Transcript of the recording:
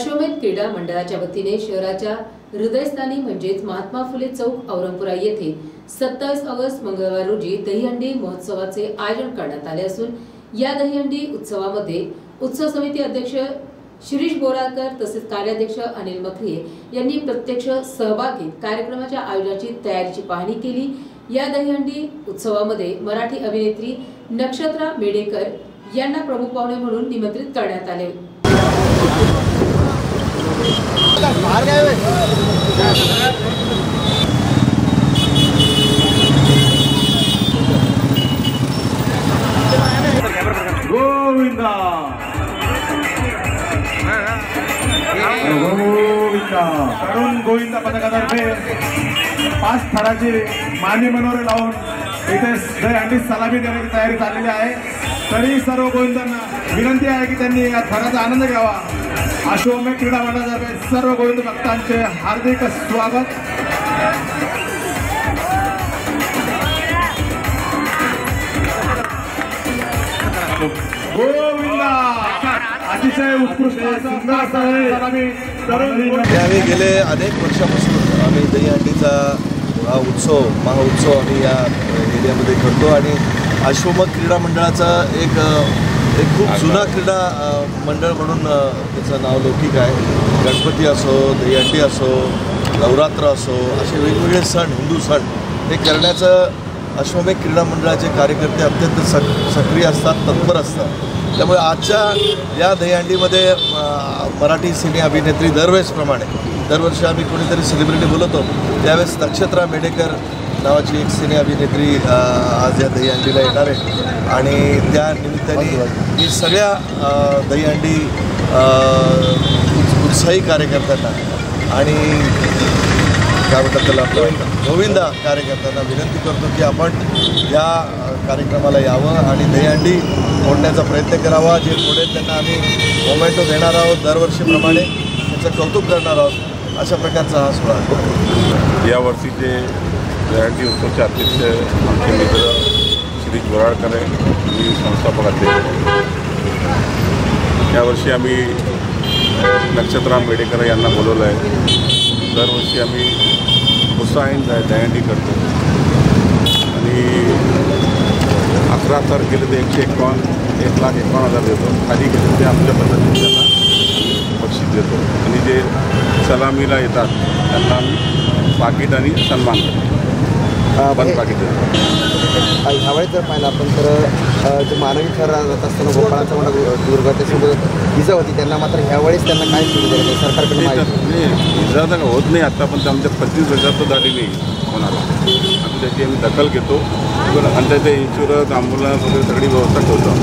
अश्वमेध क्रीडा मंडळाच्या वतीने शहराच्या हृदयस्थानी म्हणजेच महात्मा फुले चौक औरंगपुरा येथे सत्तावीस ऑगस्ट मंगळवार रोजी दहीहंडी महोत्सवाचे आयोजन करण्यात आले असून या दहीहंडी उत्सवामध्ये उत्सव समिती अध्यक्ष शिरीष बोराकर तसेच कार्याध्यक्ष अनिल मखरिये यांनी प्रत्यक्ष सहभाग घेत कार्यक्रमाच्या आयोजनाची तयारीची पाहणी केली. या दहीहंडी उत्सवामध्ये मराठी अभिनेत्री नक्षत्रा मेडेकर यांना प्रमुख पाहुणे म्हणून निमंत्रित करण्यात आले. गोविंदा गोविंदा तरुण गोविंदा पथकातर्फे पाच थराची माने मनोरे लावून इथे दहीहंडी सलामी देण्याची तयारी चाललेली आहे तरी सर्व गोविंदांना विनंती आहे की त्यांनी या थराचा आनंद घ्यावा. अश्वमेध क्रीडा मंडळातर्फे सर्व गोविंद भक्तांचे हार्दिक स्वागत. गोविंदा! अतिशय उत्कृष्ट असं आम्ही आम्ही गेले अनेक वर्षापासून आम्ही दहीहंडीचा हा उत्सव महाउत्सव आम्ही या एरियामध्ये करतो आणि अश्वमत क्रीडा मंडळाचा एक एक खूप जुना क्रीडा मंडळ म्हणून त्याचं नाव लौकिक आहे. गणपती असो दहीहंडी असो नवरात्र असो असे वेगवेगळे सण हिंदू सण हे करण्याचं अश्वमेध क्रीडा मंडळाचे कार्यकर्ते अत्यंत सक सक्रिय असतात तत्पर असतात. त्यामुळे आजच्या या दहीहंडीमध्ये मराठी सिने अभिनेत्री दरवेळेसप्रमाणे दरवर्षी आम्ही कोणीतरी सेलिब्रिटी बोलवतो त्यावेळेस नक्षत्रा मेडेकर नावाची एक सिने अभिनेत्री आज या दहीहंडीला येणार आहे. आणि त्या निमित्ताने मी सगळ्या दहीहंडी उत्साही कार्यकर्त्यांना आणि काय म्हणतात त्याला गोविंदा कार्यकर्त्यांना विनंती करतो की आपण या कार्यक्रमाला यावं आणि दहीहंडी फोडण्याचा प्रयत्न करावा. जे फोडेल त्यांना आम्ही मोमेंटो देणार आहोत दरवर्षीप्रमाणे. त्याचं कौतुक करणार आहोत. अशा प्रकारचा हा सोहळा यावर्षी जे दहीहंडी उत्सवचे अध्यक्ष आमचे मित्र श्री बोराळकर आहे. मी संस्थापक अध्यक्ष यावर्षी आम्ही नक्षत्राम बेडेकर यांना बोलवलं आहे. दरवर्षी आम्ही उत्साहीन जाय दयांडी करतो. आणि अकरा तारखेले ते एकशे एकावन्न एक लाख एकावन्न हजार देतो. खाली गेले ते आमच्या पद्धतीने त्यांना बक्षीस देतो. आणि जे सलामीला येतात त्यांना आम्ही पाकिट आणि सन्मान करतो. बंद देतो ह्यावेळी जर पाहिलं आपण तर जे मानवी थर जात असताना गोपाळाचा मोठा दु- दुर्ग त्याच्यासोबत इजा होती त्यांना मात्र ह्यावेळेस त्यांना काय सुविधा दिली सरकारकडे माहिती. इजा तर होत नाही आता पण आमच्या पस्तीस वर्षात तर झाली नाही कोणाला. आम्ही त्याची आम्ही दखल घेतो. आणि त्याचे इन्शुरन्स ॲम्ब्युलन्स वगैरे सगळी व्यवस्था ठेवतो.